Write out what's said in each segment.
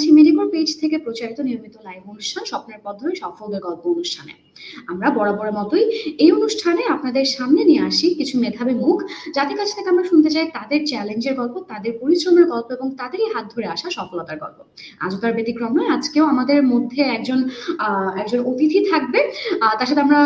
জানাচ্ছি মেডিকোর পেজ থেকে প্রচারিত নিয়মিত লাইভ অনুষ্ঠান স্বপ্নের পথ ধরে সাফল্যের গল্প অনুষ্ঠানে। আমরা বরাবরের মতোই এই অনুষ্ঠানে আপনাদের সামনে নিয়ে আসি কিছু মেধাবী মুখ, যাদের কাছ থেকে আমরা শুনতে চাই তাদের চ্যালেঞ্জের গল্প, তাদের পরিশ্রমের গল্প এবং তাদেরই হাত ধরে আসা সফলতার গল্প। আজও তার ব্যতিক্রম নয়, আজকেও আমাদের মধ্যে একজন একজন অতিথি থাকবে। তার সাথে আমরা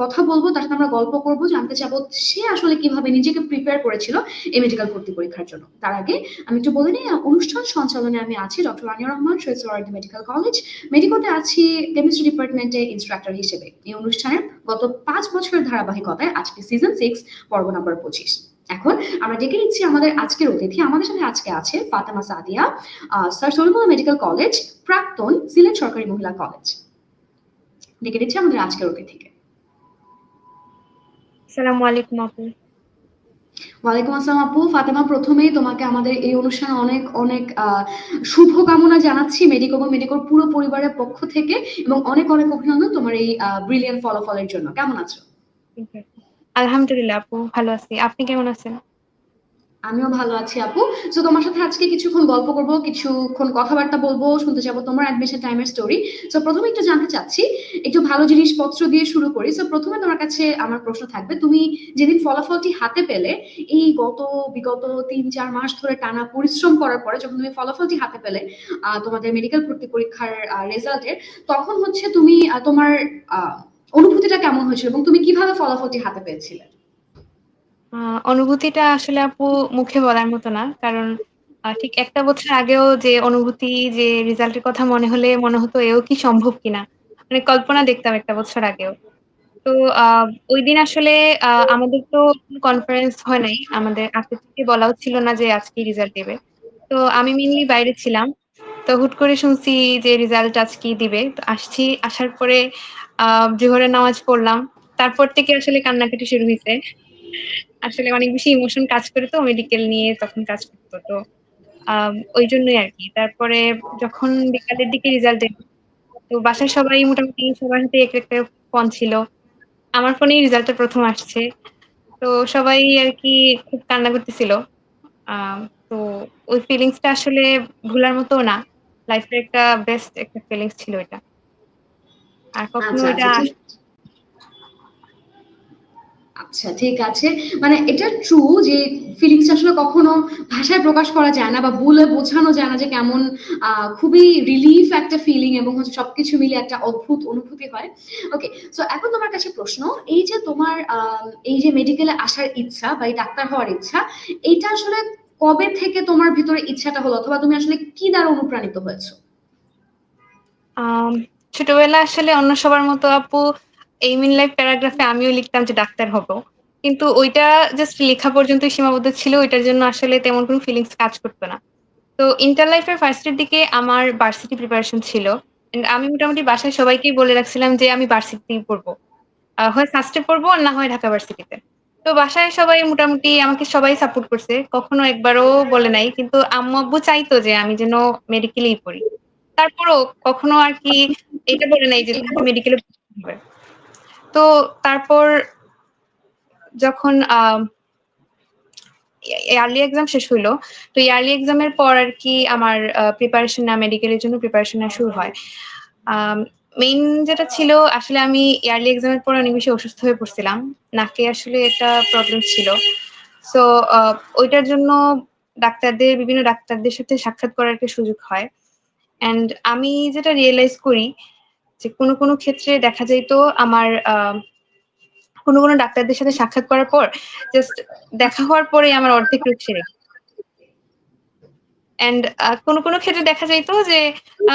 কথা বলব, তার সাথে আমরা গল্প করব, জানতে চাবো সে আসলে কীভাবে নিজেকে প্রিপেয়ার করেছিল এই মেডিকেল ভর্তি পরীক্ষার জন্য। তার আগে আমি একটু বলে নিই, অনুষ্ঠান সঞ্চালনে আমি আছি doctor Ania Rahman Shaheed medical college. মেডিকোতে আছি কেমিস্ট্রি ডিপার্টমেন্টে ইনস্ট্রাক্টর হিসেবে। এই অনুষ্ঠানের গত পাঁচ বছরের ধারাবাহিকতায় আজকে সিজন সিক্স পর্ব নাম্বার পঁচিশ। এখন আমরা ডেকে নিচ্ছি আমাদের আজকের অতিথি। আমাদের সাথে আজকে আছে Fatema Sadia Sir Salimullah medical college, প্রাক্তন সিলেট সরকারি মহিলা কলেজ। ডেকে নিচ্ছি আমাদের আজকের অতিথিকে। আসসালামু আলাইকুম আপু। ওয়ালাইকুম আসসালাম আপু, ফাতেমা প্রথমেই তোমাকে আমাদের এই অনুষ্ঠানে অনেক অনেক শুভকামনা জানাচ্ছি মেডিকো এবং মেডিকোর পুরো পরিবারের পক্ষ থেকে এবং অনেক অনেক অভিনন্দন তোমার এই ব্রিলিয়ান্ট ফলাফলের জন্য। কেমন আছো? আলহামদুলিল্লাহ আপু, ভালো আছি। আপনি কেমন আছেন? আমিও ভালো আছি, আপু। তো তোমার সাথে আজকে কিছুক্ষণ গল্প করব, কিছুক্ষণ কথাবার্তা বলব, শুনতে যাব তোমার অ্যাডমিশন টাইমের স্টোরি তো প্রথমে একটু জানতে চাচ্ছি, একটু ভালো জিনিসপত্র দিয়ে শুরু করি। তো প্রথমে তোমার কাছে আমার প্রশ্ন থাকবে, তুমি যেদিন ফলাফলটি হাতে পেলে, এই গত বিগত তিন, চার মাস ধরে টানা পরিশ্রম করার পরে যখন তুমি ফলাফলটি হাতে পেলে তোমাদের মেডিকেল ভর্তি পরীক্ষার রেজাল্টের তখন হচ্ছে তুমি তোমার অনুভূতিটা কেমন হয়েছিল এবং তুমি কীভাবে ফলাফলটি হাতে পেয়েছিলে? আহ, অনুভূতিটা আসলে আপু মুখে বলার মতো না। কারণ ঠিক একটা বছর আগেও যে অনুভূতি যে রেজাল্টের কথা মনে হলে মনে হতো এও কি সম্ভব কিনা? মানে কল্পনা দেখতাম একটা বছর আগেও। তো ওই দিন আসলে আমাদের তো কনফারেন্স হয় নাই। আমাদের আগে থেকে বলাও ছিল না যে আজকে রেজাল্ট দেবে। তো আমি মেনলি বাইরে ছিলাম। তো হুট করে শুনছি যে রেজাল্ট আজকে দিবে। তো আসছি আসার পরে আহ জোহরের নামাজ পড়লাম। তারপর থেকে আসলে কান্নাকাটি শুরু হয়েছে আসলে অনেক বেশি ইমোশন কাজ করে তো মেডিকেল নিয়ে তখন কাজ করতো তো ওই জন্যই আর কি। তারপরে যখন বিকালের দিকে রেজাল্ট তো বাসায় সবাই মোটামুটি সবার হাতে এক একটা ফোন ছিল। আমার ফোনেই রেজাল্টটা প্রথম আসছে। তো সবাই আর কি খুব কান্না করতেছিল। তো ওই ফিলিংসটা আসলে ভুলার মতো না। লাইফের একটা বেস্ট একটা ফিলিংস ছিল এটা আর কখনো আচ্ছা এটা আচ্ছা ঠিক আছে। মানে এটা ট্রু যে ফিলিংসটা আসলে কখনো ভাষায় প্রকাশ করা যায় না বা বলে বোঝানো যায় না যে কেমন খুবই রিলিফ একটা ফিলিং এবং হচ্ছে সবকিছু মিলে একটা অদ্ভুত অনুভূতি হয়। ওকে সো এখন তোমার কাছে প্রশ্ন, এই যে তোমার এই যে মেডিকেলে আসার ইচ্ছা বা এই ডাক্তার হওয়ার ইচ্ছা, এটা আসলে কবে থেকে তোমার ভিতরে ইচ্ছাটা হলো অথবা তুমি আসলে কি দ্বারা অনুপ্রাণিত হয়েছো? ছোটবেলা আসলে অন্য সবার মতো আপু এইম ইন লাইফ প্যারাগ্রাফে আমিও লিখতাম যে ডাক্তার হব। কিন্তু ওইটা জাস্ট লেখা পর্যন্ত সীমাবদ্ধ ছিল, ওইটার জন্য আসলে তেমন কোনো ফিলিংস কাজ করতো না। তো ইন্টার লাইফের ফার্স্টের দিকে আমার ভার্সিটি প্রিপারেশন ছিল। আমি মোটামুটি বাসায় সবাইকেই বলে রাখছিলাম যে আমি ভার্সিটিতেই পড়ব। হয় ফার্স্টে পড়ব না হয় ঢাকা ভার্সিটিতে তো বাসায় সবাই মোটামুটি আমাকে সবাই সাপোর্ট করছে। কখনো একবারও বলে নাই, কিন্তু আম্মু আব্বু চাইতো যে আমি যেন মেডিকেলেই পড়ি। তারপরও কখনো আর কি এটা বলে নাই যে মেডিকেলে তো তারপর যখন ইয়ারলি এক্সাম শেষ হইল, তো ইয়ারলি এক্সামের পর আর কি আমার প্রিপারেশন না মেডিকেলের জন্য প্রিপারেশন না শুরু হয়। মেইন যেটা ছিল, আসলে আমি ইয়ারলি এক্সামের পর অনেক বেশি অসুস্থ হয়ে পড়ছিলাম। নাকে আসলে একটা প্রবলেম ছিল। সো ওইটার জন্য ডাক্তারদের, বিভিন্ন ডাক্তারদের সাথে সাক্ষাৎ করার একটা সুযোগ হয়। অ্যান্ড আমি যেটা রিয়েলাইজ করি যে কোনো কোনো ক্ষেত্রে দেখা যাইতো আমার কোনো কোনো ডাক্তারদের সাথে সাক্ষাৎ করার পর জাস্ট দেখা হওয়ার পরে আমার অর্ধেক রোগ সেরে অ্যান্ড কোনো কোনো ক্ষেত্রে দেখা যাইতো যে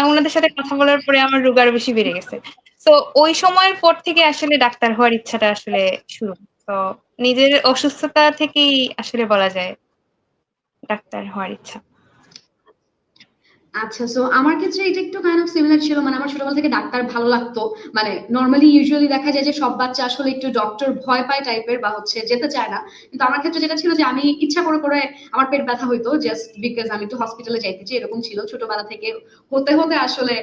ওনাদের সাথে কথা বলার পরে আমার রোগ আরও বেশি বেড়ে গেছে। তো ওই সময়ের পর থেকে আসলে ডাক্তার হওয়ার ইচ্ছাটা আসলে শুরু। তো নিজের অসুস্থতা থেকেই আসলে বলা যায় ডাক্তার হওয়ার ইচ্ছা। আচ্ছা সো আমার ক্ষেত্রে এটা একটু কাইন্ড অফ সিমিলার ছিল। মানে আমার ছোটবেলা থেকে ডাক্তার ভালো লাগতো। মানে নর্মালি ইউজুয়ালি দেখা যায় যে সব বাচ্চা আসলে একটু ডক্টর ভয় পায় টাইপের বা হচ্ছে যেতে চায় না। কিন্তু আমার ক্ষেত্রে যেটা ছিল যে আমি ইচ্ছা করে করে আমার পেট ব্যথা হইতো জাস্ট বিকজ আমি একটু হসপিটালে যাইতে চাই এরকম ছিল ছোটবেলা থেকে। হতে হতে আসলে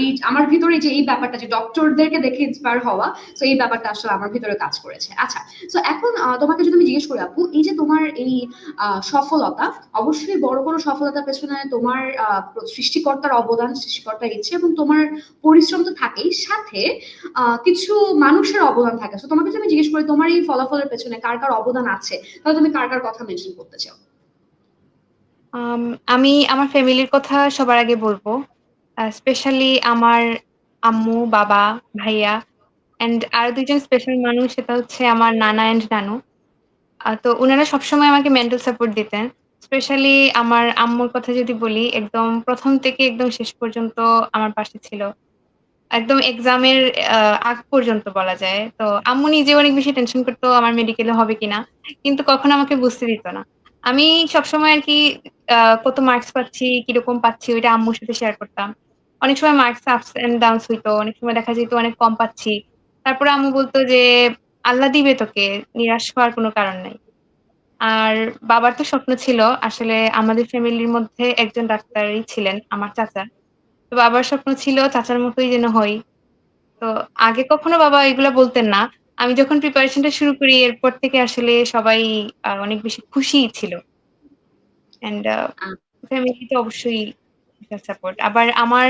এই আমার ভিতরে যে এই ব্যাপারটা যে ডক্টরদেরকে দেখে ইন্সপায়ার হওয়া তো এই ব্যাপারটা আসলে আমার ভিতরে কাজ করেছে। আচ্ছা তো এখন তোমাকে যদি আমি জিজ্ঞেস করি, আপু, এই যে তোমার এই সফলতা, অবশ্যই বড় কোনো সফলতার পেছনে তোমার সৃষ্টিকর্তার অবদান সৃষ্টিকর্তার ইচ্ছে এবং তোমার পরিশ্রম তো থাকেই। সাথে কিছু মানুষের অবদান থাকে। তো তোমাকে আমি জিজ্ঞেস করি তোমার এই ফলাফলের পেছনে কার কার অবদান আছে? তাহলে তুমি কার কার কথা মেনশন করতে চাও? আম, আমি আমার ফ্যামিলির কথা সবার আগে বলব। স্পেশালি আমার আম্মু বাবা ভাইয়া এন্ড আরও দুইজন স্পেশাল মানুষ সেটা হচ্ছে আমার নানা এন্ড নানু। আহ, তো ওনারা সবসময় আমাকে মেন্টাল সাপোর্ট দিতেন। স্পেশালি আমার আম্মুর কথা যদি বলি, একদম প্রথম থেকে একদম শেষ পর্যন্ত আমার পাশে ছিল। একদম এক্সামের আগ পর্যন্ত বলা যায়। তো আম্মু নিজে অনেক বেশি টেনশন করতো আমার মেডিকেলে হবে কিনা। কিন্তু কখনো আমাকে বুঝতে দিত না। আমি সবসময় আর কি কত মার্কস পাচ্ছি, কীরকম পাচ্ছি, ওইটা আম্মুর সাথে শেয়ার করতাম। অনেক সময় মার্কস আপস এন্ড ডাউনস হইতো, অনেক সময় দেখা যেত অনেক কম পাচ্ছি। তারপরে আম্মু বলতো যে, আল্লাহ দিবে তোকে, নিরাশ হওয়ার কোনো কারণ নাই। আর বাবার তো স্বপ্ন ছিল, আসলে আমাদের ফ্যামিলির মধ্যে একজন ডাক্তারই ছিলেন, আমার চাচা। তো বাবার স্বপ্ন ছিল চাচার মতোই যেন হই। তো আগে কখনো বাবা এগুলা বলতেন না। আমি যখন প্রিপারেশনটা শুরু করি, এরপর থেকে আসলে সবাই অনেক বেশি খুশি ছিল। এন্ড ফ্যামিলি তো অবশ্যই সাপোর্ট আবার আমার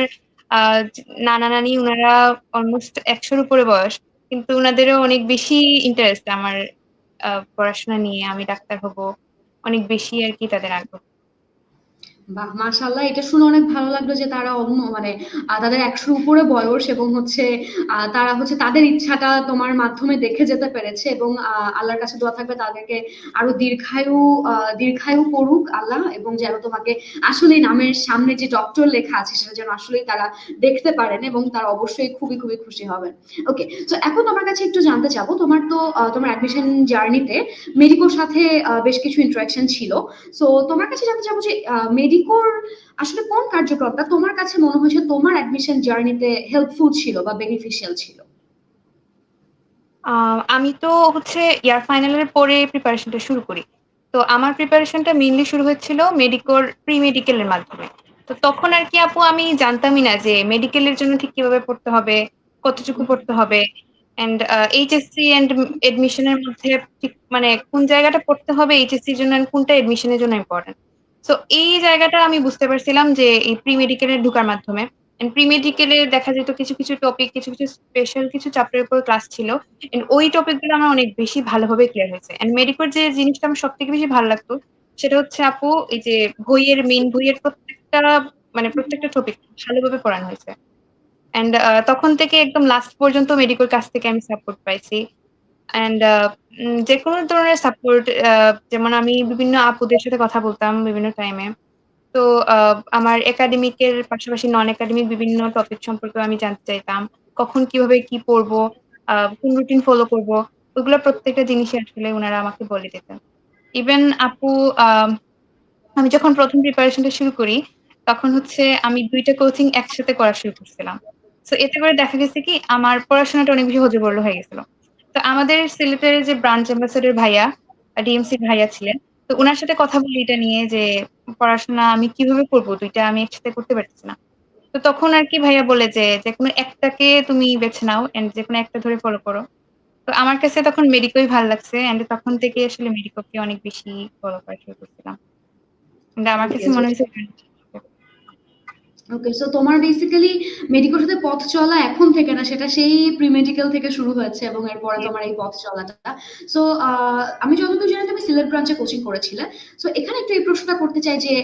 নানা নানি উনারা অলমোস্ট একশোর উপরে বয়স, কিন্তু উনাদেরও অনেক বেশি ইন্টারেস্ট আমার পড়াশোনা নিয়ে আমি ডাক্তার হব অনেক বেশি আর কি তাদের আগ্রহ। বাহ মাশাল্লাহ এটা শুনে অনেক ভালো লাগল যে তারা অন্য মানে তাদের একশোর উপরে বয়স এবং হচ্ছে তারা হচ্ছে তাদের ইচ্ছাটা তোমার মাধ্যমে দেখে যেতে পেরেছে এবং আল্লাহর কাছে দোয়া থাকবে তাদেরকে আরও দীর্ঘায়ু দীর্ঘায়ু করুক আল্লাহ এবং যেন তোমাকে আসলে নামের সামনে যে ডক্টর লেখা আছে সেটা যেন আসলেই তারা দেখতে পারেন এবং তারা অবশ্যই খুবই খুবই খুশি হবেন। ওকে তো এখন আমার কাছে একটু জানতে চাবো, তোমার তো তোমার অ্যাডমিশন জার্নিতে মেডিকোর সাথে বেশ কিছু ইন্টারাকশন ছিল। সো তোমার কাছে জানতে চাবো যে মেডিকোর আসলে কোন কার্যক্রমটা? তোমার কাছে মনে হয়েছে তোমার অ্যাডমিশন জার্নিতে হেল্পফুল ছিল বা বেনিফিশিয়াল ছিল? আমি তো হচ্ছে ইয়ার ফাইনালের পরে প্রিপারেশনটা শুরু করি। তো আমার প্রিপারেশনটা মেইনলি শুরু হয়েছিল মেডিকোর প্রি মেডিকেলের মাধ্যমে। তো তখন আর কি আপু, আমি জানতামই না যে মেডিকেলের জন্য ঠিক কীভাবে পড়তে হবে, কতটুকু পড়তে হবে এন্ড এইচএসসি এন্ড এডমিশনের মধ্যে ঠিক মানে কোন জায়গাটা পড়তে হবে এইচএসসি এর জন্য কোনটা এডমিশনের জন্য ইম্পর্টেন্ট তো এই জায়গাটা আমি বুঝতে পারছিলাম যে এই প্রি মেডিকেলে ঢোকার মাধ্যমে। প্রি মেডিকেলে দেখা যেত কিছু কিছু টপিক কিছু কিছু স্পেশাল কিছু চ্যাপ্টারের উপর ক্লাস ছিল। ওই টপিকগুলো আমার অনেক বেশি ভালোভাবে ক্লিয়ার হয়েছে। এন্ড মেডিকোর যে জিনিসটা আমার সব থেকে বেশি ভালো লাগতো, সেটা হচ্ছে আপু, এই যে বইয়ের মেইন বইয়ের প্রত্যেকটা মানে প্রত্যেকটা টপিক ভালোভাবে পড়ানো হয়েছে। এন্ড তখন থেকে একদম লাস্ট পর্যন্ত মেডিকোর কাছ থেকে আমি সাপোর্ট পাইছি। এন্ড যে কোনো ধরনের সাপোর্ট যেমন আমি বিভিন্ন আপুদের সাথে কথা বলতাম বিভিন্ন টাইমে তো আহ, আমার একাডেমিকের পাশাপাশি নন একাডেমিক বিভিন্ন টপিক সম্পর্কে আমি জানতে চাইতাম। কখন কীভাবে কি পড়ব কোন রুটিন ফলো করব ওগুলো প্রত্যেকটা জিনিসই আসলে ওনারা আমাকে বলে দিতেন। ইভেন আপু আহ, আমি যখন প্রথম প্রিপারেশনটা শুরু করি তখন হচ্ছে আমি দুইটা কোচিং একসাথে করা শুরু করছিলাম। তো এতে করে দেখা গেছে কি আমার পড়াশোনাটা অনেক বেশি হজবরল হয়ে গেছিল। তো আমাদের সিলেটের যে ব্রাঞ্চ অ্যাম্বাসেডর ভাইয়া ডিএমসি ভাইয়া ছিলেন তো ওনার সাথে কথা বলি এটা নিয়ে যে পড়াশোনা আমি কীভাবে করব দুইটা আমি একসাথে করতে পারছি না। তো তখন আর কি ভাইয়া বলে যে যে কোনো একটাকে তুমি বেছে নাও এন্ড যে কোনো একটা ধরে ফলো করো। তো আমার কাছে তখন মেডিকোই ভালো লাগছে এন্ড তখন থেকে আসলে মেডিকোকে অনেক বেশি ফলো করা শুরু করছিলাম। আমার কাছে মনে হয়েছে ওকে সো তোমার বেসিক্যালি মেডিকেল সাথে পথ চলা এখন থেকে না সেটা সেই প্রি মেডিকেল থেকে শুরু হয়েছে এবং এরপরে তোমার এই পথ চলাটা। সো আমি যতদূর জানি তুমি সিলেট ব্রাঞ্চে কোচিং করেছিলে। সো এখানে একটু এই প্রশ্নটা করতে চাই যে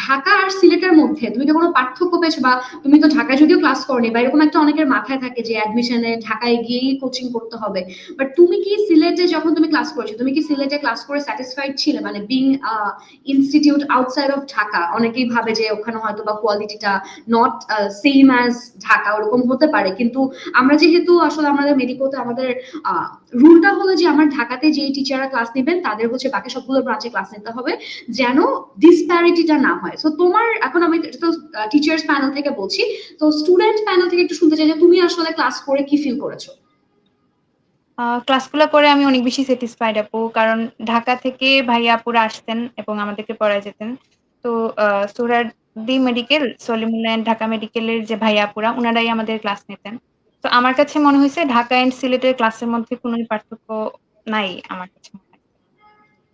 ঢাকা আর সিলেটের মধ্যে তুমি কি কোনো পার্থক্য পেয়েছ বা তুমি তো ঢাকায় যদিও ক্লাস করনি বা এরকম একটা অনেকের মাথায় থাকে যে অ্যাডমিশনে ঢাকায় গিয়েই কোচিং করতে হবে। বাট তুমি কি সিলেটে যখন তুমি ক্লাস করেছ তুমি কি সিলেটে ক্লাস করে স্যাটিসফাইড ছিলে? মানে being institute outside of Dhaka অনেকেই ভাবে যে ওখানে হয়তো বা কোয়ালিটি কোয়ালিটিটা নট সেম অ্যাজ ঢাকা, ওরকম হতে পারে। কিন্তু আমরা যেহেতু আসলে আমাদের মেডিকোতে আমাদের রুলটা হলো যে আমার ঢাকাতে যেই টিচাররা ক্লাস নেবেন, তাদের হচ্ছে বাকি সবগুলো ব্রাঞ্চে ক্লাস নিতে হবে যেন ডিসপ্যারিটিটা না হয়। সো তোমার, এখন আমি তো টিচার্স প্যানেল থেকে বলছি। তো স্টুডেন্ট প্যানেল থেকে একটু শুনতে চাই যে তুমি আসলে ক্লাস করে কি ফিল করেছ? ক্লাসগুলো করে আমি অনেক বেশি স্যাটিসফাইড আপু। কারণ ঢাকা থেকে ভাইয়া আপুরা আসতেন এবং আমাদেরকে পড়ায় যেতেন। তো সুরাদি মেডিকেল সলিমুল্লাহ ঢাকা মেডিকেলের যে ভাইয়াপুরা ওনারাই আমাদের ক্লাস নিতেন। তো আমার কাছে মনে হয়েছে ঢাকা এন্ড সিলেটের ক্লাসের মধ্যে কোনো পার্থক্য নাই আমার কাছে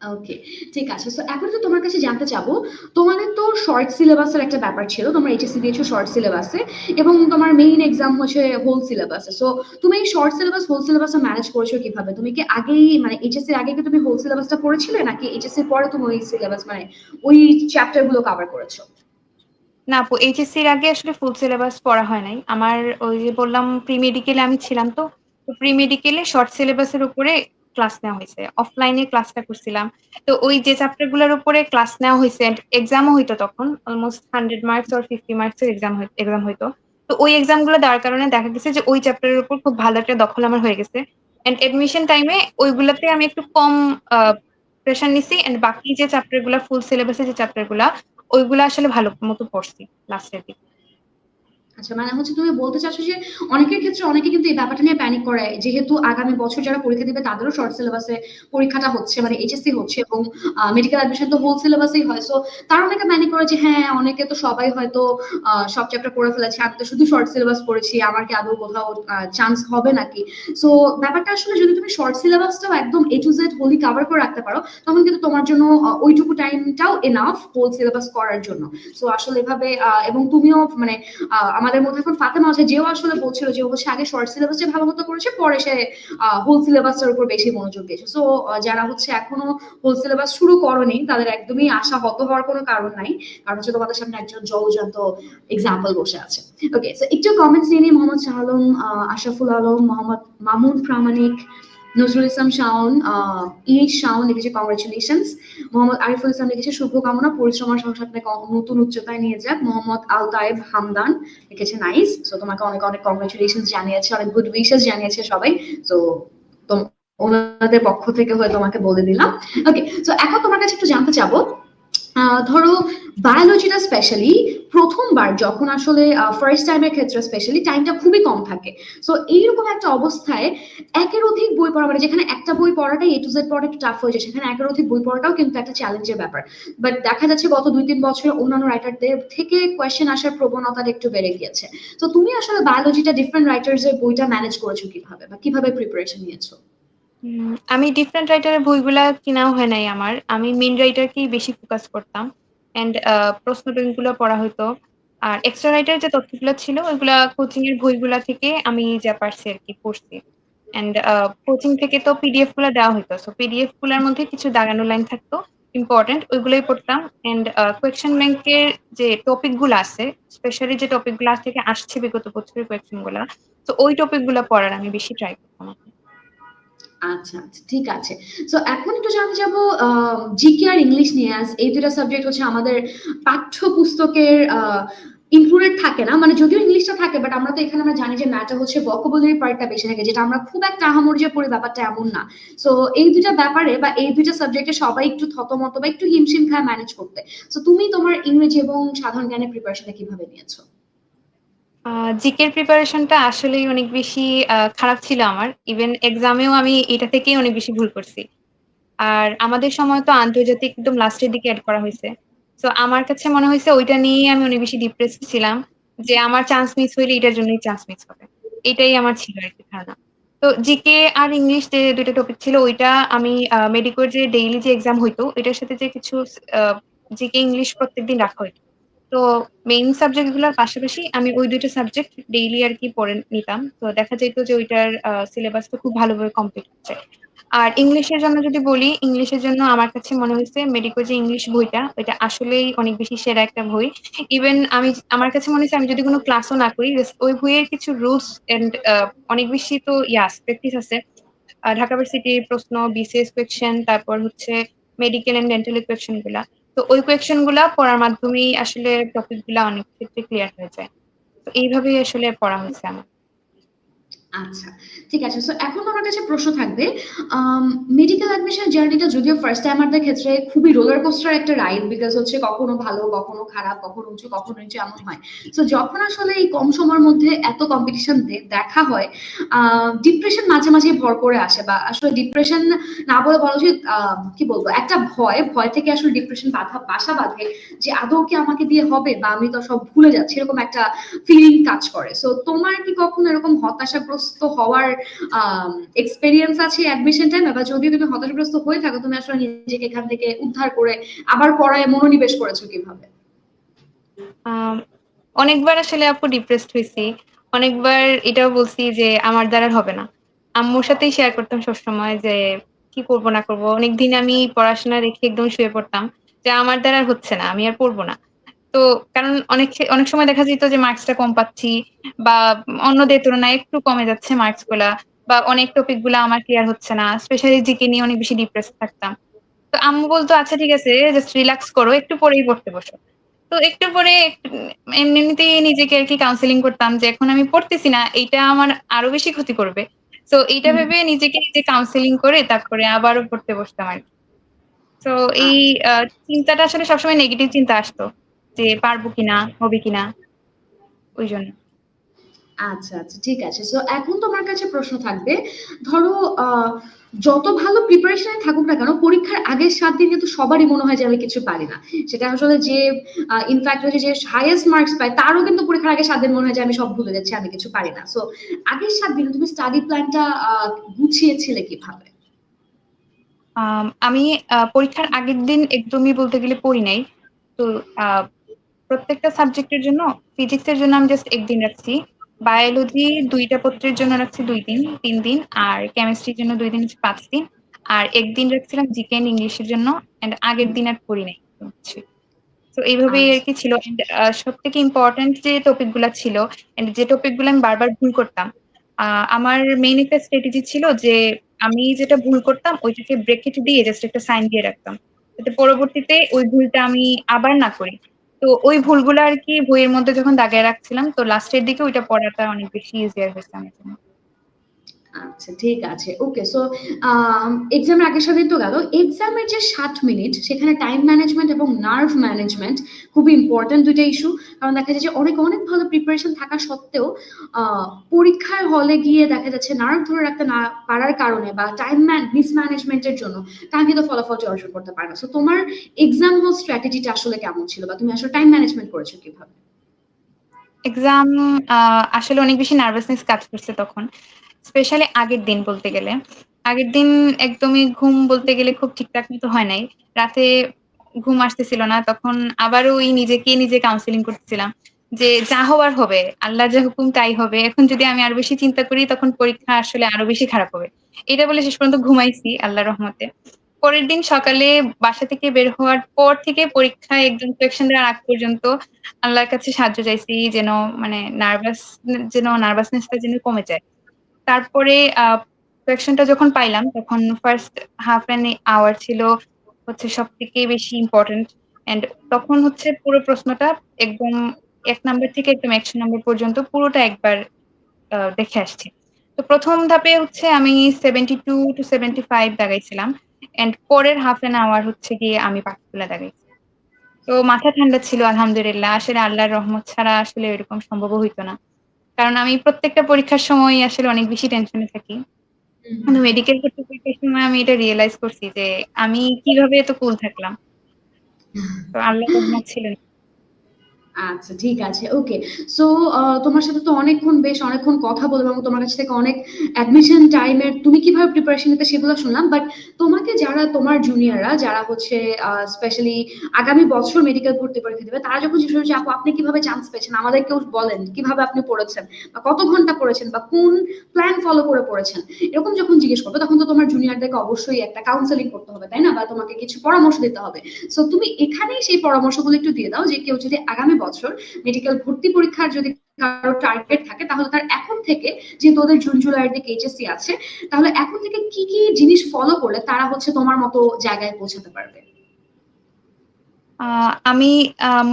ওকে ঠিক আছে। সো এখন তো তোমার কাছে জানতে চাবো, তোমাদের তো শর্ট সিলেবাসের একটা ব্যাপার ছিল, তোমরা এইচএসসি দিয়েছ শর্ট সিলেবাসে এবং তোমার মেইন এক্সাম হচ্ছে হোল সিলেবাসে সো তুমি এই শর্ট সিলেবাস হোল সিলেবাসে ম্যানেজ করেছ কীভাবে? তুমি কি আগেই মানে এইচএসসি আগে কি তুমি হোল সিলেবাসটা পড়েছিলে, নাকি এইচএসসি পরে তুমি ওই সিলেবাস মানে ওই চ্যাপ্টারগুলো কভার করেছ? না, আপু এইচএসসির আগে আসলে ফুল সিলেবাস পড়া হয় নাই। আমার ওই যে বললাম প্রি মেডিকেলে আমি ছিলাম তো প্রি মেডিকেলে শর্ট সিলেবাসের উপরে ক্লাস নেওয়া হয়েছে। অফলাইনে ক্লাসটা করছিলাম। তো ওই যে চ্যাপ্টারগুলোর উপরে ক্লাস নেওয়া হয়েছে এক্সামও হইতো তখন অলমোস্ট হান্ড্রেড মার্কস আর ফিফটি মার্কস এর এক্সাম এক্সাম হইতো। তো ওই এক্সামগুলো দেওয়ার কারণে দেখা গেছে যে ওই চ্যাপ্টারের উপর খুব ভালো একটা দখল আমার হয়ে গেছে। এন্ড এডমিশন টাইমে ওইগুলোতে আমি একটু কম প্রেশার নিছি এন্ড বাকি যে চ্যাপ্টারগুলা ফুল সিলেবাসের যে চ্যাপ্টারগুলা ওইগুলো আসলে ভালো মতো পড়ছি লাস্টের দিকে। আচ্ছা মানে হচ্ছে তুমি বলতে চাচ্ছ যে অনেকের ক্ষেত্রে অনেকে কিন্তু এই ব্যাপারটা নিয়ে প্যানিক করে। যেহেতু আগামী বছর যারা পরীক্ষা দিবে তাদেরও শর্ট সিলেবাসে পরীক্ষাটা হচ্ছে মানে এইচএসসি হচ্ছে এবং মেডিকেল অ্যাডমিশন তো হোল সিলেবাসেই হয়। সো তারা অনেকে প্যানিক করে যে হ্যাঁ অনেকে তো সবাই হয়তো সব চ্যাপ্টার পড়ে ফেলেছে। আমি তো শুধু শর্ট সিলেবাস পড়েছি আমার কি আদৌ কোথাও চান্স হবে নাকি? সো ব্যাপারটা আসলে যদি তুমি শর্ট সিলেবাসটাও একদম A to Z wholly cover করে রাখতে পারো তখন কিন্তু তোমার জন্য ওইটুকু টাইমটাও এনাফ হোল সিলেবাস করার জন্য। সো আসলে এভাবে এবং তুমিও মানে আহ, আমাদের মধ্যে এখন ফাতেমা আছে যেও আসলে বলছিল যে হচ্ছে আগে শর্ট সিলেবাসে ভালো মতো করেছে পরে সে হোল সিলেবাসটার উপর বেশি মনোযোগ দিয়েছে। সো যারা হচ্ছে এখনও হোল সিলেবাস শুরু করনি তাদের একদমই আশা হত হওয়ার কোনো কারণ নাই কারণ হচ্ছে তোমাদের সামনে একজন জলজান্ত এক্সাম্পল বসে আছে। ওকে সো একটু কমেন্টস নিয়ে নিই মোহাম্মদ শাহ আলম আহ, আশরাফুল আলম মোহাম্মদ মামুন প্রামাণিক নজরুল ইসলাম শাওন ইএইচ শাওন লিখেছে কংগ্রেচুলেশন মোহাম্মদ আরিফুল ইসলাম লিখেছে, শুভকামনা, পরিশ্রম সংসার আপনাকে নতুন উচ্চতায় নিয়ে যাক। মোহাম্মদ আল তায়েব হামদান লিখেছে নাইস সো তোমাকে অনেক অনেক কংগ্রেচুলেশন জানিয়েছে, অনেক গুড উইশেস জানিয়েছে সবাই। সো ওনাদের পক্ষ থেকে হয়ে তোমাকে বলে দিলাম। ওকে তো এখন তোমার কাছে একটু জানতে চাবো ধরো বায়োলজিটা স্পেশালি প্রথমবার যখন আসলে ফার্স্ট টাইমের ক্ষেত্রে স্পেশালি টাইমটা খুবই কম থাকে। সো এইরকম একটা অবস্থায় একের অধিক বই পড়া মানে যেখানে একটা বই পড়াটাই এ টু জেড পড়া একটু টাফ হয়ে যায়, সেখানে একের অধিক বই পড়াটাও কিন্তু একটা চ্যালেঞ্জের ব্যাপার। বাট দেখা যাচ্ছে গত দুই তিন বছরে অন্যান্য রাইটারদের থেকে কোয়েশ্চেন আসার প্রবণতাটা একটু বেড়ে গিয়েছে। তো তুমি আসলে বায়োলজিটা ডিফারেন্ট রাইটার্সের বইটা ম্যানেজ করেছ কীভাবে? বা কীভাবে প্রিপারেশন নিয়েছো? আমি ডিফারেন্ট রাইটারের বইগুলা কিনাও হয় নাই আমার। আমি মেন রাইটারকেই বেশি ফোকাস করতাম। এন্ড প্রশ্নগুলো পড়া হতো আর এক্সট্রা রাইটার যে তথ্যগুলো ছিল, ওইগুলা কোচিং এর বইগুলা থেকে আমি যা পারছি আর কি পড়ছি এন্ড কোচিং থেকে তো পিডিএফগুলো দেওয়া হতো সো পিডিএফগুলোর মধ্যে কিছু দাগানো লাইন থাকতো ইম্পর্টেন্ট ওইগুলোই পড়তাম। এন্ড কোয়েশ্চেন ব্যাংকের যে টপিকগুলো আছে স্পেশালি যে টপিকগুলো থেকে আসছে বিগত বছরের কোয়েশ্চেনগুলা, তো ওই টপিকগুলো পড়ার আমি বেশি ট্রাই করতাম। আচ্ছা আচ্ছা ঠিক আছে। সো এখন একটু জানতে যাব জিকে আর ইংলিশ নিয়ে আস এই দুটা সাবজেক্ট হচ্ছে আমাদের পাঠ্য পুস্তকের ইনক্লুডেড থাকে না। মানে যদিও ইংলিশটা থাকে বাট আমরা তো এখানে আমরা জানি যে ম্যাটার হচ্ছে ভোকাবুলারি পার্টটা বেশি থাকে, যেটা আমরা খুব একটা আহামর যে পড়ি, ব্যাপারটা এমন না। সো এই দুটা ব্যাপারে বা এই দুটা সাবজেক্টে সবাই একটু থতমত বা একটু হিমশিম খায় ম্যানেজ করতে। সো তুমি তোমার ইংরেজি এবং সাধারণ জ্ঞানের প্রিপারেশনটা কীভাবে নিয়েছো? জিকের প্রিপারেশনটা আসলেই অনেক বেশি খারাপ ছিল আমার। ইভেন এক্সামেও আমি এটা থেকেই অনেক বেশি ভুল করছি। আর আমাদের সময় তো আন্তর্জাতিক একদম লাস্টের দিকে অ্যাড করা হয়েছে। তো আমার কাছে মনে হয়েছে ওইটা নিয়ে আমি অনেক বেশি ডিপ্রেস ছিলাম, যে আমার চান্স মিস হইলে এটার জন্যই চান্স মিস হবে। এটাই আমার ছিল আর কি ধারণা। তো, জিকে আর ইংলিশ যে দুইটা টপিক ছিল, ওইটা আমি মেডিকোর যে ডেইলি যে এক্সাম হইতো, এটার সাথে যে কিছু জিকে ইংলিশ প্রত্যেকদিন রাখা হইতো। তো মেইন সাবজেক্টগুলোর পাশাপাশি আমি ওই দুইটা সাবজেক্ট ডেইলি আর কি পড়ে নিতাম। তো দেখা যেত যে ওইটার সিলেবাস সিলেবাসটা খুব ভালোভাবে কমপ্লিট হচ্ছে। আর ইংলিশের জন্য যদি বলি, ইংলিশের জন্য আমার কাছে মনে হয়েছে মেডিকো যে ইংলিশ বইটা, ওইটা আসলেই অনেক বেশি সেরা একটা বই। ইভেন আমি, আমার কাছে মনে হচ্ছে আমি যদি কোনো ক্লাসও না করি ওই বইয়ের কিছু রুলস এন্ড অনেক বেশি তো ইয়াস প্র্যাকটিস আছে। ঢাকা ভার্সিটির প্রশ্ন বিসিএস কোয়েকশন তারপর হচ্ছে মেডিকেল এন্ড ডেন্টাল কোয়েকশনগুলা। তো ওই কোয়েকশনগুলা পড়ার মাধ্যমেই আসলে টপিকগুলা অনেক ক্ষেত্রে ক্লিয়ার হয়ে যায়। তো এইভাবেই আসলে পড়া হয়েছে আমার। আচ্ছা ঠিক আছে। সো এখন আমার কাছে প্রশ্ন থাকবে মেডিকেল অ্যাডমিশন জার্নিটা যদিও ফার্স্ট ক্ষেত্রে খুবই রোলার কোস্টার একটা রাইড বিকজ হচ্ছে কখনো ভালো, কখনো খারাপ, কখনো উঁচু, কখনো নিচু এমন হয়। সো যখন আসলে এই কম সময়ের মধ্যে এত কম্পিটিশন দেখা হয় ডিপ্রেশন মাঝে মাঝে ভর করে আসে বা আসলে ডিপ্রেশন না বলে বলা উচিত কি বলব, একটা ভয় ভয় থেকে আসলে ডিপ্রেশন বাধা, বাসা বাঁধে যে আদৌ কি আমাকে দিয়ে হবে বা আমি তো সব ভুলে যাচ্ছি, এরকম একটা ফিলিং কাজ করে। সো তোমার কি কখনো এরকম হতাশাগ্রস্ত হওয়ার এক্সপেরিয়েন্স আছে অ্যাডমিশন টাইমে বা যদি তুমি হতাশাগ্রস্ত হয়ে থাকো, তুমি আসলে নিজেকে এখান থেকে উদ্ধার করে আবার পড়ায় মনোনিবেশ করেছ কীভাবে? অনেকবার আসলে আপু ডিপ্রেসড হয়েছি। অনেকবার এটাও বলছি যে আমার দ্বারা হবে না। আম্মুর সাথেই শেয়ার করতাম সবসময় যে কি করব, না করব। অনেকদিন আমি পড়াশোনা রেখে একদম শুয়ে পড়তাম যে আমার দ্বারা হচ্ছে না, আমি আর পড়ব না। তো কারণ অনেক অনেক সময় দেখা যেত যে মার্কসটা কম পাচ্ছি বা অন্যদের তুলনায় একটু কমে যাচ্ছে মার্কসগুলা বা অনেক টপিকগুলা আমার ক্লিয়ার হচ্ছে না স্পেশালি জিকে নিয়ে অনেক বেশি ডিপ্রেস থাকতাম। তো আম্মু বলতো আচ্ছা ঠিক আছে জাস্ট রিল্যাক্স করো একটু পরেই পড়তে বসো। তো একটু পরে এমনি এমনিতেই নিজেকে আর কি কাউন্সিলিং করতাম যে এখন আমি পড়তেছি না এইটা আমার আরও বেশি ক্ষতি করবে। তো এইটা ভেবে নিজেকে নিজে কাউন্সেলিং করে তারপরে আবারও পড়তে বসতাম আর কি। তো এই আহ, চিন্তাটা আসলে সবসময় নেগেটিভ চিন্তা আসতো। যে পারব কিনা হবে কিনা ওই জন্য। আচ্ছা আচ্ছা ঠিক আছে। সো এখন তোমার কাছে প্রশ্ন থাকবে ধরো যত ভালো প্রিপারেশনে থাকুক না কেন পরীক্ষার আগের সাত দিন কিন্তু সবারই মনে হয় যে আমি কিছু পারি না। সেটা আসলে যে ইনফ্যাক্ট হচ্ছে যে হাইয়েস্ট মার্কস পায় তারও কিন্তু পরীক্ষার আগে সাত দিন মনে হয় যে আমি সব ভুলে যাচ্ছি আমি কিছু পারি না। সো আগের সাত দিন তুমি স্টাডি প্ল্যানটা গুছিয়েছিলে কীভাবে? আম, পরীক্ষার আগের দিন একদমই বলতে গেলে পড়ি নাই। তো প্রত্যেকটা সাবজেক্টের জন্য ফিজিক্সের জন্য আমি জাস্ট একদিন রাখছি বায়োলজি দুইটা পত্রের জন্য রাখছি দুই দিন, তিন দিন, আর কেমিস্ট্রির জন্য দুই দিন পাঁচ দিন, আর একদিন রাখছিলাম জিকে এন্ড ইংলিশের জন্য এন্ড আগের দিন আর পড়ি নাই তো এইভাবেই আর কি ছিল এন্ড সব থেকে ইম্পর্টেন্ট যে টপিকগুলা ছিল এন্ড যে টপিকগুলো আমি বারবার ভুল করতাম আমার মেইন একটা স্ট্র্যাটেজি ছিল যে আমি যেটা ভুল করতাম, ওইটাকে ব্রেকেট দিয়ে জাস্ট একটা সাইন দিয়ে রাখতাম পরবর্তীতে ওই ভুলটা আমি আবার না করি। তো ওই ভুলগুলো আর কি বইয়ের মধ্যে যখন দাগিয়ে রাখছিলাম, তো লাস্টের দিকে ওইটা পড়াটা অনেক বেশি ইজিয়ার হয়েছে আমার জন্য। আচ্ছা ঠিক আছে ওকে সো এক্সামের আগের সাথে তো গেল। এক্সামের যে ষাট মিনিট সেখানে টাইম ম্যানেজমেন্ট এবং নার্ভ ম্যানেজমেন্ট খুবই ইম্পর্টেন্ট দুইটা ইস্যু কারণ দেখা যায় যে অনেক অনেক ভালো প্রিপারেশন থাকা সত্ত্বেও পরীক্ষার হলে গিয়ে দেখা যাচ্ছে নার্ভ ধরে রাখতে না পারার কারণে বা টাইম মিসম্যানেজমেন্টের জন্য কাঙ্ক্ষিত ফলাফলটি অর্জন করতে পারে না। সো তোমার এক্সাম হল স্ট্র্যাটেজিটা আসলে কেমন ছিল বা তুমি আসলে টাইম ম্যানেজমেন্ট করেছ কীভাবে? এক্সাম আসলে অনেক বেশি নার্ভাসনেস কাজ করছে তখন। স্পেশালি আগের দিন বলতে গেলে। আগের দিন একদমই ঘুম বলতে গেলে খুব ঠিকঠাক মতো হয় নাই। রাতে ঘুম আসতেছিল না, তখন আবারও ওই নিজেকে নিজে কাউন্সিলিং করতেছিলাম। যে যা হওয়ার হবে, আল্লাহ যা হুকুম তাই হবে। এখন যদি আমি আরও বেশি চিন্তা করি, তখন পরীক্ষা আসলে আরও বেশি খারাপ হবে। এটা বলে শেষ পর্যন্ত ঘুমাইছি আল্লাহ রহমতে। পরের দিন সকালে বাসা থেকে বের হওয়ার পর থেকে পরীক্ষায় একদম কোয়েকশন দেওয়ার আগ পর্যন্ত আল্লাহর কাছে সাহায্য চাইছি যেন মানে নার্ভাস যেন নার্ভাসনেসটা যেন কমে যায়। তারপরে কোয়েকশনটা যখন পাইলাম, তখন ফার্স্ট হাফ অ্যান আওয়ার ছিল হচ্ছে সব থেকে বেশি ইম্পর্টেন্ট এন্ড তখন হচ্ছে পুরো প্রশ্নটা একদম এক নাম্বার থেকে একদম একশো নাম্বার পর্যন্ত পুরোটা একবার দেখে আসছি। তো প্রথম ধাপে হচ্ছে আমি seventy two to seventy five দাগাইছিলাম and পরের হাফ অ্যান আওয়ার হচ্ছে গিয়ে আমি পাখিগুলা দাগাইছি। তো মাথা ঠান্ডা ছিল, আলহামদুলিল্লাহ, আসলে আল্লাহর রহমত ছাড়া আসলে এরকম সম্ভব হইতো না। কারণ আমি প্রত্যেকটা পরীক্ষার সময় আসলে অনেক বেশি টেনশনে থাকি। কিন্তু মেডিকেল করতে পরীক্ষার সময় আমি এটা রিয়েলাইজ করছি যে আমি কীভাবে এত কুল থাকলাম। তো আল্লাহ ছিলেন আচ্ছা ঠিক আছে ওকে সো তোমার সাথে তো অনেকক্ষণ বেশ অনেকক্ষণ কথা বললাম এবং তোমার কাছ থেকে অনেক অ্যাডমিশন টাইমের তুমি কীভাবে প্রিপারেশন নিতে সেগুলো শুনলাম বাট তোমাকে যারা তোমার জুনিয়ররা যারা হচ্ছে স্পেশালি আগামী বছর মেডিকেল ভর্তি পরীক্ষা দেবে, তারা যখন জিজ্ঞেস আপু, আপনি কীভাবে চান্স পেয়েছেন? আমাদেরকেও বলেন, কীভাবে আপনি পড়েছেন? বা কত ঘণ্টা পড়েছেন? বা কোন প্ল্যান ফলো করে পড়েছেন? এরকম যখন জিজ্ঞেস করবে, তখন তো তোমার জুনিয়রদেরকে অবশ্যই একটা কাউন্সেলিং করতে হবে, তাই না? বা তোমাকে কিছু পরামর্শ দিতে হবে। সো তুমি এখানেই সেই পরামর্শগুলো একটু দিয়ে দাও যে, কেউ যদি আগামী মেডিকেল ভর্তি পরীক্ষার যদি কারও টার্গেট থাকে, তাহলে তার এখন থেকে যে তোদের জুন জুলাইয়ের দিকে এইচএসসি আছে, তাহলে এখন থেকে কি কি জিনিস ফলো করলে তারা হচ্ছে তোমার মতো জায়গায় পৌঁছাতে পারবে? আমি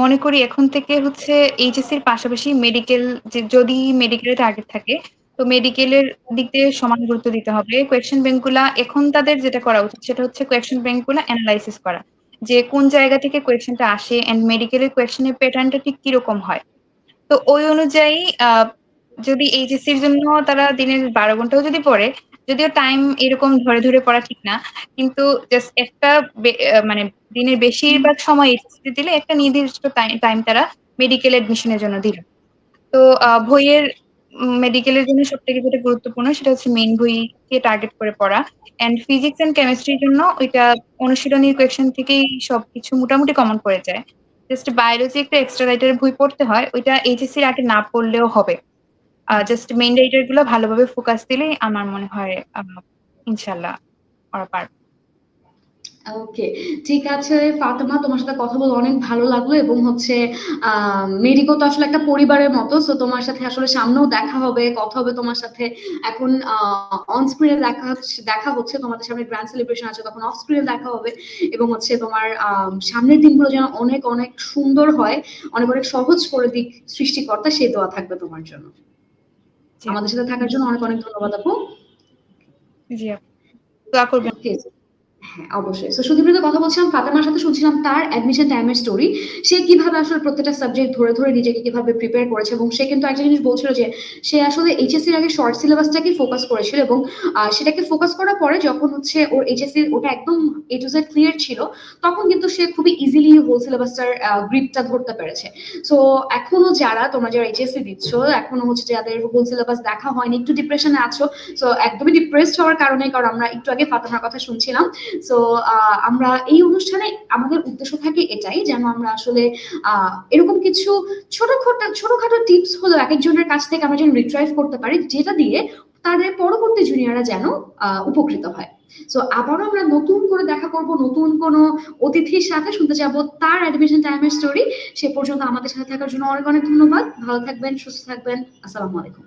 মনে করি এখন থেকে হচ্ছে এইচএসসির পাশাপাশি মেডিকেল যে, যদি মেডিকেলের টার্গেট থাকে, তো মেডিকেলের দিক দিয়ে সমান গুরুত্ব দিতে হবে। কোয়েশ্চেন ব্যাংকগুলা এখন তাদের যেটা করা উচিত সেটা হচ্ছে কোয়েশ্চেন ব্যাংকগুলা অ্যানালাইসিস করা। যে কোন জায়গা থেকে কোয়েশ্চেনটা আসে এন্ড মেডিকেলের কোয়েশ্চেনের প্যাটার্নটা ঠিক কীরকম হয়? তো ওই অনুযায়ী যদি এইচএসসির জন্য তারা দিনের বারো ঘন্টাও যদি পড়ে, যদিও টাইম এরকম ধরে ধরে পড়া ঠিক না, কিন্তু জাস্ট একটা মানে দিনের বেশিরভাগ সময় এইচএসসি দিলে একটা নির্দিষ্ট টাইম তারা মেডিকেল এডমিশনের জন্য দিল। তো বইয়ের মেডিকেলের জন্য সব থেকে যেটা গুরুত্বপূর্ণ সেটা হচ্ছে মেইন বইকে টার্গেট করে পড়া। এন্ড ফিজিক্স এন্ড কেমিস্ট্রির জন্য ওইটা অনুশীলনী কোয়েশ্চেন থেকেই সবকিছু মোটামুটি কমন পড়ে যায়। জাস্ট বায়োলজি একটা এক্সট্রা রাইটারের বই পড়তে হয়, ওইটা এইচএসসি আগে না পড়লেও হবে। জাস্ট মেইন রাইটারগুলো ভালোভাবে ফোকাস দিলেই আমার মনে হয় ইনশাল্লাহ ওরা পারবে। ওকে ঠিক আছে ফাতেমা তোমার সাথে কথা বলে অনেক ভালো লাগল এবং হচ্ছে মেডিকো তো আসলে একটা পরিবারের মতো সো তোমার সাথে আসলে সামনেও দেখা হবে কথা হবে তোমার সাথে। এখন অন স্ক্রিনে দেখা হচ্ছে দেখা হচ্ছে তোমাদের সামনে গ্র্যান্ড সেলিব্রেশন আছে তখন অফ স্ক্রিনে দেখা হবে এবং হচ্ছে তোমার আহ, সামনের দিনগুলো যেন অনেক অনেক সুন্দর হয় অনেক অনেক সহজ করে দিক সৃষ্টিকর্তা সেই দোয়া থাকবে তোমার জন্য। আমাদের সাথে থাকার জন্য অনেক অনেক ধন্যবাদ আপু। জি আপু। দোয়া করবেন. হ্যাঁ অবশ্যই। তো কথা বলছিলাম, ফাতেমার সাথে শুনছিলাম তার অ্যাডমিশন টাইমের স্টোরি সে কীভাবে আসলে প্রত্যেকটা সাবজেক্ট ধরে ধরে নিজেকে কীভাবে প্রিপেয়ার করেছে এবং সে কিন্তু একটা জিনিস বলছিল যে, সে আসলে আগে শর্ট সিলেবাসটাকে ফোকাস করেছিল এবং সেটাকে ফোকাস করার পরে যখন হচ্ছে ওর এইচএসসি ওটা একদম এ টু জেড ক্লিয়ার ছিল, তখন কিন্তু সে খুবই ইজিলি হোল সিলেবাসটার গ্রিপটা ধরতে পেরেছে। সো এখনও যারা, তোমরা যারা এইচএসসি দিচ্ছ, এখনও হচ্ছে যাদের হোল সিলেবাস দেখা হয়নি, একটু ডিপ্রেশনে আছো সো একদমই ডিপ্রেসড হওয়ার কারণে, কারণ আমরা একটু আগে ফাতেমার কথা শুনছিলাম। সো আমরা এই অনুষ্ঠানে আমাদের উদ্দেশ্য থাকে এটাই যেন আমরা আসলে এরকম কিছু ছোটখাটো ছোটখাটো টিপস হলো এক একজনের কাছ থেকে আমরা যেন রিট্রাইভ করতে পারি, যেটা দিয়ে তাদের পরবর্তী জুনিয়ররা যেন উপকৃত হয়। সো আবারও আমরা নতুন করে দেখা করব, নতুন কোনো অতিথির সাথে শুনতে যাব তার অ্যাডমিশন টাইমের স্টোরি সে পর্যন্ত আমাদের সাথে থাকার জন্য অনেক অনেক ধন্যবাদ। ভালো থাকবেন, সুস্থ থাকবেন। আসসালামু আলাইকুম।